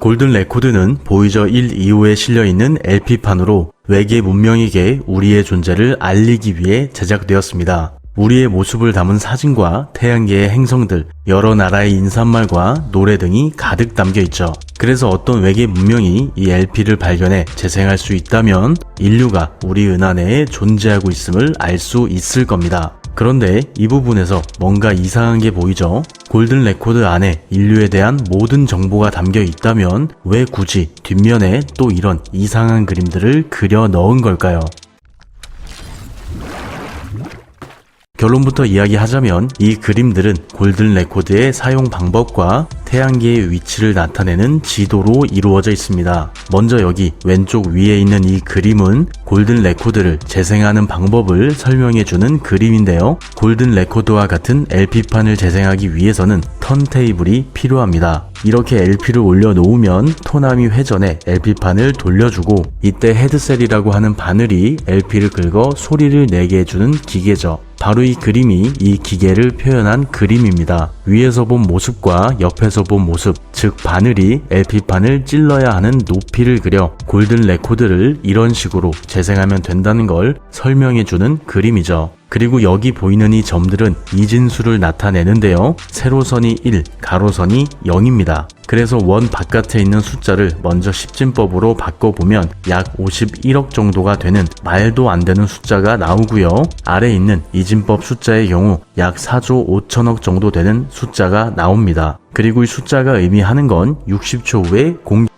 골든 레코드는 보이저 1, 2호에 실려있는 LP판으로 외계 문명에게 우리의 존재를 알리기 위해 제작되었습니다. 우리의 모습을 담은 사진과 태양계의 행성들, 여러 나라의 인사말과 노래 등이 가득 담겨 있죠. 그래서 어떤 외계 문명이 이 LP를 발견해 재생할 수 있다면 인류가 우리 은하 내에 존재하고 있음을 알 수 있을 겁니다. 그런데 이 부분에서 뭔가 이상한 게 보이죠? 골든 레코드 안에 인류에 대한 모든 정보가 담겨 있다면 왜 굳이 뒷면에 또 이런 이상한 그림들을 그려 넣은 걸까요? 결론부터 이야기하자면 이 그림들은 골든 레코드의 사용 방법과 태양계의 위치를 나타내는 지도로 이루어져 있습니다. 먼저 여기 왼쪽 위에 있는 이 그림은 골든 레코드를 재생하는 방법을 설명해주는 그림인데요. 골든 레코드와 같은 LP판을 재생하기 위해서는 턴테이블이 필요합니다. 이렇게 LP를 올려놓으면 토나미 회전에 LP판을 돌려주고 이때 헤드셀이라고 하는 바늘이 LP를 긁어 소리를 내게 해주는 기계죠. 바로 이 그림이 이 기계를 표현한 그림입니다. 위에서 본 모습과 옆에서 본 모습, 즉 바늘이 LP판을 찔러야 하는 높이를 그려 골든 레코드를 이런 식으로 재생하면 된다는 걸 설명해주는 그림이죠. 그리고 여기 보이는 이 점들은 이진수를 나타내는데요. 세로선이 1, 가로선이 0입니다. 그래서 원 바깥에 있는 숫자를 먼저 십진법으로 바꿔보면 약 51억 정도가 되는 말도 안 되는 숫자가 나오고요. 아래 있는 이진법 숫자의 경우 약 4조 5천억 정도 되는 숫자가 나옵니다. 그리고 이 숫자가 의미하는 건 60초 후에 공이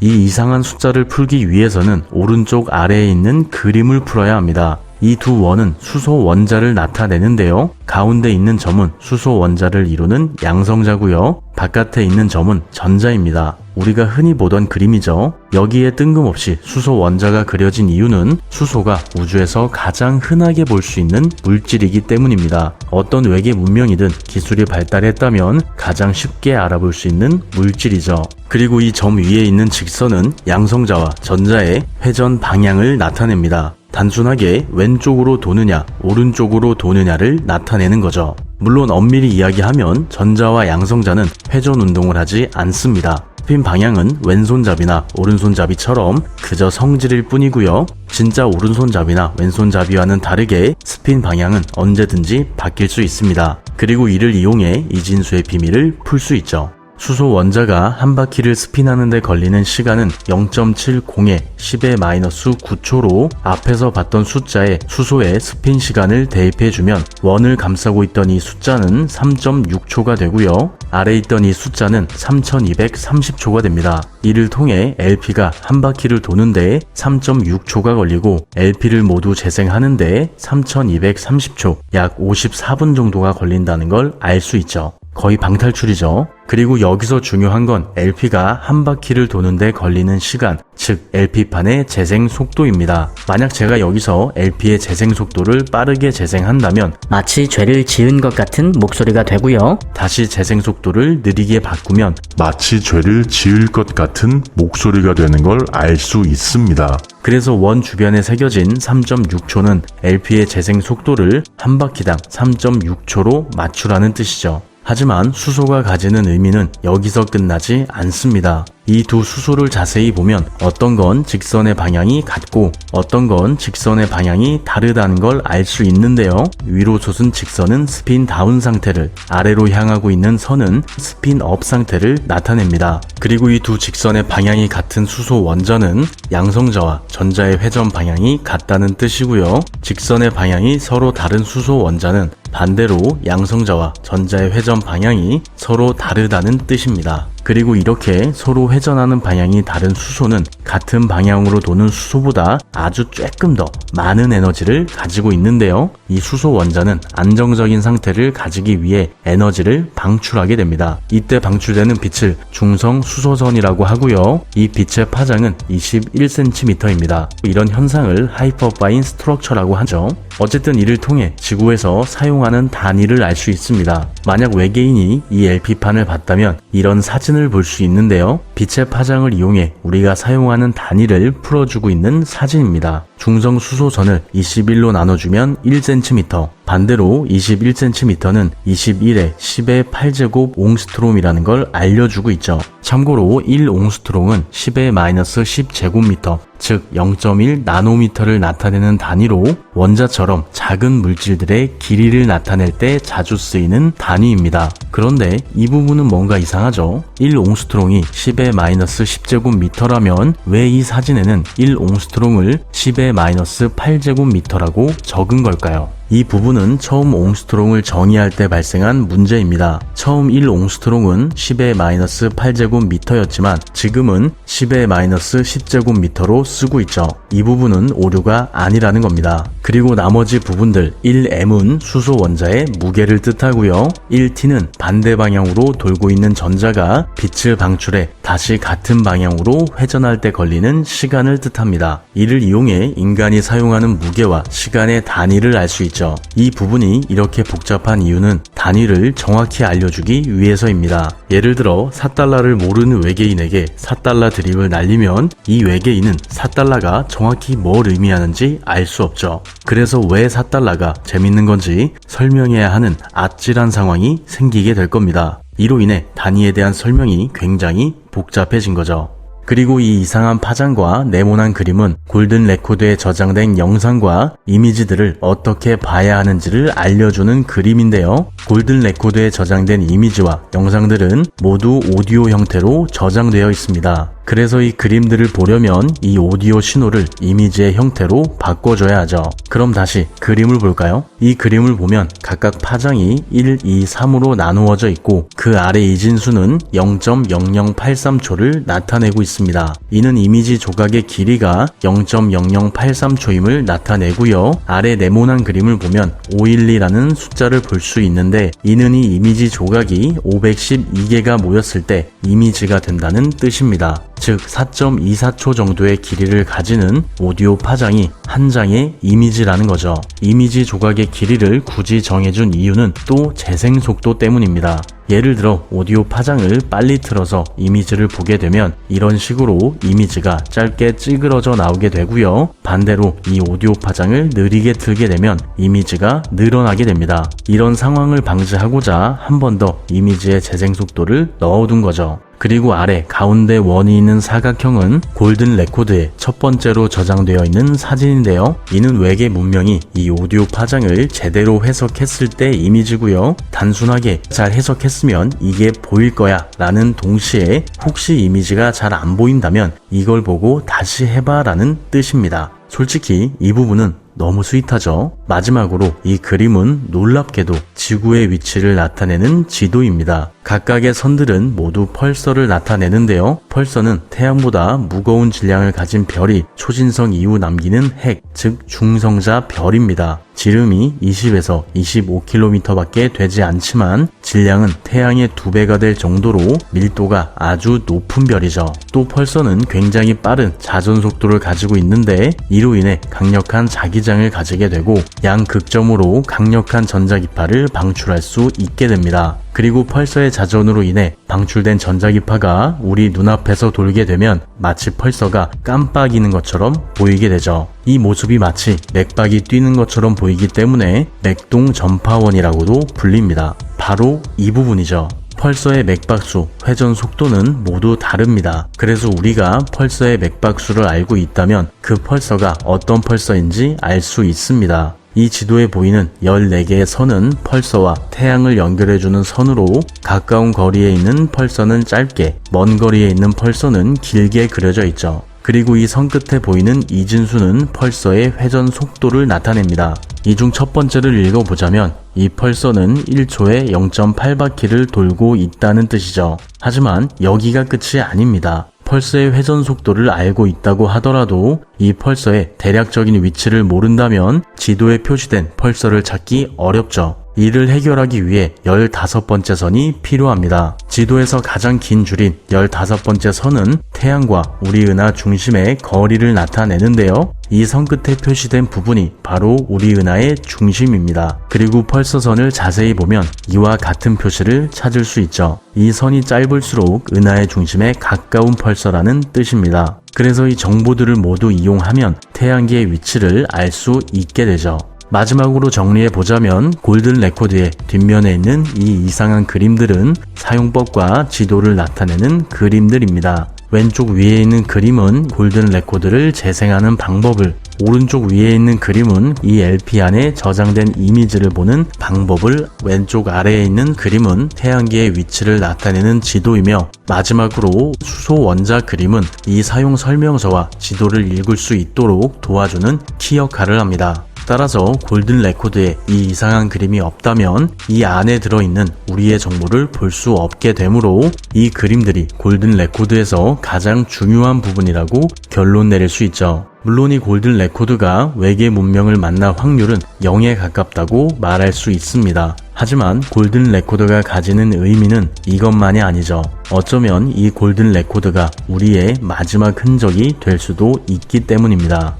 이상한 숫자를 풀기 위해서는 오른쪽 아래에 있는 그림을 풀어야 합니다. 이 두 원은 수소 원자를 나타내는데요. 가운데 있는 점은 수소 원자를 이루는 양성자고요. 바깥에 있는 점은 전자입니다. 우리가 흔히 보던 그림이죠. 여기에 뜬금없이 수소 원자가 그려진 이유는 수소가 우주에서 가장 흔하게 볼 수 있는 물질이기 때문입니다. 어떤 외계 문명이든 기술이 발달했다면 가장 쉽게 알아볼 수 있는 물질이죠. 그리고 이 점 위에 있는 직선은 양성자와 전자의 회전 방향을 나타냅니다. 단순하게 왼쪽으로 도느냐, 오른쪽으로 도느냐를 나타내는 거죠. 물론 엄밀히 이야기하면 전자와 양성자는 회전 운동을 하지 않습니다. 스핀 방향은 왼손잡이나 오른손잡이처럼 그저 성질일 뿐이고요. 진짜 오른손잡이나 왼손잡이와는 다르게 스핀 방향은 언제든지 바뀔 수 있습니다. 그리고 이를 이용해 이진수의 비밀을 풀 수 있죠. 수소 원자가 한 바퀴를 스핀하는데 걸리는 시간은 0.70에 10의 마이너스 9초로 앞에서 봤던 숫자에 수소의 스핀 시간을 대입해주면 원을 감싸고 있던 이 숫자는 3.6초가 되고요. 아래 있던 이 숫자는 3230초가 됩니다. 이를 통해 LP가 한 바퀴를 도는데 3.6초가 걸리고 LP를 모두 재생하는데 3230초, 약 54분 정도가 걸린다는 걸 알 수 있죠. 거의 방탈출이죠. 그리고 여기서 중요한 건 LP가 한 바퀴를 도는데 걸리는 시간, 즉 LP판의 재생 속도입니다. 만약 제가 여기서 LP의 재생 속도를 빠르게 재생한다면 마치 죄를 지은 것 같은 목소리가 되고요. 다시 재생 속도를 느리게 바꾸면 마치 죄를 지을 것 같은 목소리가 되는 걸 알 수 있습니다. 그래서 원 주변에 새겨진 3.6초는 LP의 재생 속도를 한 바퀴당 3.6초로 맞추라는 뜻이죠. 하지만 수소가 가지는 의미는 여기서 끝나지 않습니다. 이 두 수소를 자세히 보면 어떤 건 직선의 방향이 같고 어떤 건 직선의 방향이 다르다는 걸 알 수 있는데요. 위로 솟은 직선은 스핀 다운 상태를 아래로 향하고 있는 선은 스핀 업 상태를 나타냅니다. 그리고 이 두 직선의 방향이 같은 수소 원자는 양성자와 전자의 회전 방향이 같다는 뜻이고요. 직선의 방향이 서로 다른 수소 원자는 반대로 양성자와 전자의 회전 방향이 서로 다르다는 뜻입니다. 그리고 이렇게 서로 회전하는 방향이 다른 수소는 같은 방향으로 도는 수소보다 아주 조금 더 많은 에너지를 가지고 있는데요. 이 수소 원자는 안정적인 상태를 가지기 위해 에너지를 방출하게 됩니다. 이때 방출되는 빛을 중성 수소선이라고 하고요. 이 빛의 파장은 21cm입니다. 이런 현상을 하이퍼파인 스트럭처라고 하죠. 어쨌든 이를 통해 지구에서 사용하는 단위를 알 수 있습니다. 만약 외계인이 이 LP판을 봤다면 이런 사진을 볼 수 있는데요. 빛의 파장을 이용해 우리가 사용하는 단위를 풀어주고 있는 사진입니다. 중성 수소선을 21로 나눠주면 1cm, 반대로 21cm는 21에 10의 8제곱 옹스트롬이라는 걸 알려주고 있죠. 참고로 1 옹스트롬은 10의 마이너스 10제곱미터, 즉 0.1 나노미터를 나타내는 단위로 원자처럼 작은 물질들의 길이를 나타낼 때 자주 쓰이는 단위입니다. 그런데 이 부분은 뭔가 이상하죠? 1 옹스트롱이 10의 마이너스 10제곱미터라면 왜 이 사진에는 1옹스트롱을 10의 마이너스 8제곱미터라고 적은 걸까요? 이 부분은 처음 옹스트롱을 정의할 때 발생한 문제입니다. 처음 1옹스트롱은 10의 마이너스 8제곱미터였지만 지금은 10의 마이너스 10제곱미터로 쓰고 있죠. 이 부분은 오류가 아니라는 겁니다. 그리고 나머지 부분들 1m은 수소 원자의 무게를 뜻하고요. 1t는 반대 방향으로 돌고 있는 전자가 빛을 방출해 다시 같은 방향으로 회전할 때 걸리는 시간을 뜻합니다. 이를 이용해 인간이 사용하는 무게와 시간의 단위를 알 수 있죠. 이 부분이 이렇게 복잡한 이유는 단위를 정확히 알려주기 위해서입니다. 예를 들어 4달러를 모르는 외계인에게 4달러 드립을 날리면 이 외계인은 4달러가 정확히 뭘 의미하는지 알 수 없죠. 그래서 왜 4달러가 재밌는 건지 설명해야 하는 아찔한 상황이 생기게 될 겁니다. 이로 인해 단위에 대한 설명이 굉장히 복잡해진 거죠. 그리고 이 이상한 파장과 네모난 그림은 골든 레코드에 저장된 영상과 이미지들을 어떻게 봐야 하는지를 알려주는 그림인데요. 골든 레코드에 저장된 이미지와 영상들은 모두 오디오 형태로 저장되어 있습니다. 그래서 이 그림들을 보려면 이 오디오 신호를 이미지의 형태로 바꿔줘야 하죠. 그럼 다시 그림을 볼까요? 이 그림을 보면 각각 파장이 1, 2, 3으로 나누어져 있고 그 아래 이진수는 0.0083초를 나타내고 있습니다. 이는 이미지 조각의 길이가 0.0083초임을 나타내고요. 아래 네모난 그림을 보면 512라는 숫자를 볼 수 있는데 이는 이 이미지 조각이 512개가 모였을 때 이미지가 된다는 뜻입니다. 즉 4.24초 정도의 길이를 가지는 오디오 파장이 한 장의 이미지라는 거죠. 이미지 조각의 길이를 굳이 정해준 이유는 또 재생 속도 때문입니다. 예를 들어 오디오 파장을 빨리 틀어서 이미지를 보게 되면 이런 식으로 이미지가 짧게 찌그러져 나오게 되고요. 반대로 이 오디오 파장을 느리게 틀게 되면 이미지가 늘어나게 됩니다. 이런 상황을 방지하고자 한 번 더 이미지의 재생 속도를 넣어둔 거죠. 그리고 아래 가운데 원이 있는 사각형은 골든 레코드에 첫 번째로 저장되어 있는 사진인데요. 이는 외계 문명이 이 오디오 파장을 제대로 해석했을 때 이미지고요. 단순하게 잘 해석했으면 이게 보일 거야 라는 동시에 혹시 이미지가 잘 안 보인다면 이걸 보고 다시 해봐 라는 뜻입니다. 솔직히 이 부분은 너무 스윗하죠? 마지막으로 이 그림은 놀랍게도 지구의 위치를 나타내는 지도입니다. 각각의 선들은 모두 펄서를 나타내는데요. 펄서는 태양보다 무거운 질량을 가진 별이 초신성 이후 남기는 핵, 즉 중성자 별입니다. 지름이 20에서 25km밖에 되지 않지만 질량은 태양의 두 배가 될 정도로 밀도가 아주 높은 별이죠. 또 펄서는 굉장히 빠른 자전 속도를 가지고 있는데 이로 인해 강력한 자기장을 가지게 되고 양극점으로 강력한 전자기파를 방출할 수 있게 됩니다. 그리고 펄서의 자전으로 인해 방출된 전자기파가 우리 눈앞에서 돌게 되면 마치 펄서가 깜빡이는 것처럼 보이게 되죠. 이 모습이 마치 맥박이 뛰는 것처럼 보이기 때문에 맥동 전파원이라고도 불립니다. 바로 이 부분이죠. 펄서의 맥박수, 회전 속도는 모두 다릅니다. 그래서 우리가 펄서의 맥박수를 알고 있다면 그 펄서가 어떤 펄서인지 알 수 있습니다. 이 지도에 보이는 14개의 선은 펄서와 태양을 연결해주는 선으로 가까운 거리에 있는 펄서는 짧게, 먼 거리에 있는 펄서는 길게 그려져 있죠. 그리고 이 선 끝에 보이는 이진수는 펄서의 회전 속도를 나타냅니다. 이 중 첫 번째를 읽어보자면 이 펄서는 1초에 0.8바퀴를 돌고 있다는 뜻이죠. 하지만 여기가 끝이 아닙니다. 펄서의 회전 속도를 알고 있다고 하더라도 이 펄서의 대략적인 위치를 모른다면 지도에 표시된 펄서를 찾기 어렵죠. 이를 해결하기 위해 15번째 선이 필요합니다. 지도에서 가장 긴 줄인 15번째 선은 태양과 우리 은하 중심의 거리를 나타내는데요. 이 선 끝에 표시된 부분이 바로 우리 은하의 중심입니다. 그리고 펄서선을 자세히 보면 이와 같은 표시를 찾을 수 있죠. 이 선이 짧을수록 은하의 중심에 가까운 펄서라는 뜻입니다. 그래서 이 정보들을 모두 이용하면 태양계의 위치를 알 수 있게 되죠. 마지막으로 정리해 보자면 골든 레코드의 뒷면에 있는 이 이상한 그림들은 사용법과 지도를 나타내는 그림들입니다. 왼쪽 위에 있는 그림은 골든 레코드를 재생하는 방법을 오른쪽 위에 있는 그림은 이 LP 안에 저장된 이미지를 보는 방법을 왼쪽 아래에 있는 그림은 태양계의 위치를 나타내는 지도이며 마지막으로 수소 원자 그림은 이 사용 설명서와 지도를 읽을 수 있도록 도와주는 키 역할을 합니다. 따라서 골든 레코드에 이 이상한 그림이 없다면 이 안에 들어있는 우리의 정보를 볼 수 없게 되므로 이 그림들이 골든 레코드에서 가장 중요한 부분이라고 결론 내릴 수 있죠. 물론 이 골든 레코드가 외계 문명을 만날 확률은 0에 가깝다고 말할 수 있습니다. 하지만 골든 레코드가 가지는 의미는 이것만이 아니죠. 어쩌면 이 골든 레코드가 우리의 마지막 흔적이 될 수도 있기 때문입니다.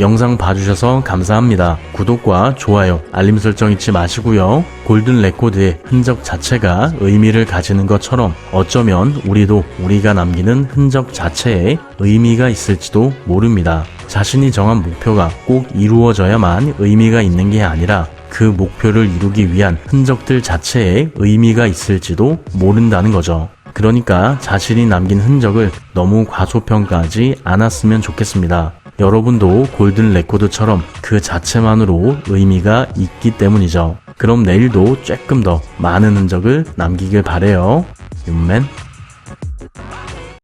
영상 봐주셔서 감사합니다. 구독과 좋아요, 알림 설정 잊지 마시고요. 골든 레코드의 흔적 자체가 의미를 가지는 것처럼 어쩌면 우리도 우리가 남기는 흔적 자체에 의미가 있을지도 모릅니다. 자신이 정한 목표가 꼭 이루어져야만 의미가 있는 게 아니라 그 목표를 이루기 위한 흔적들 자체에 의미가 있을지도 모른다는 거죠. 그러니까 자신이 남긴 흔적을 너무 과소평가하지 않았으면 좋겠습니다. 여러분도 골든 레코드처럼 그 자체만으로 의미가 있기 때문이죠. 그럼 내일도 조금 더 많은 흔적을 남기길 바래요. 윤맨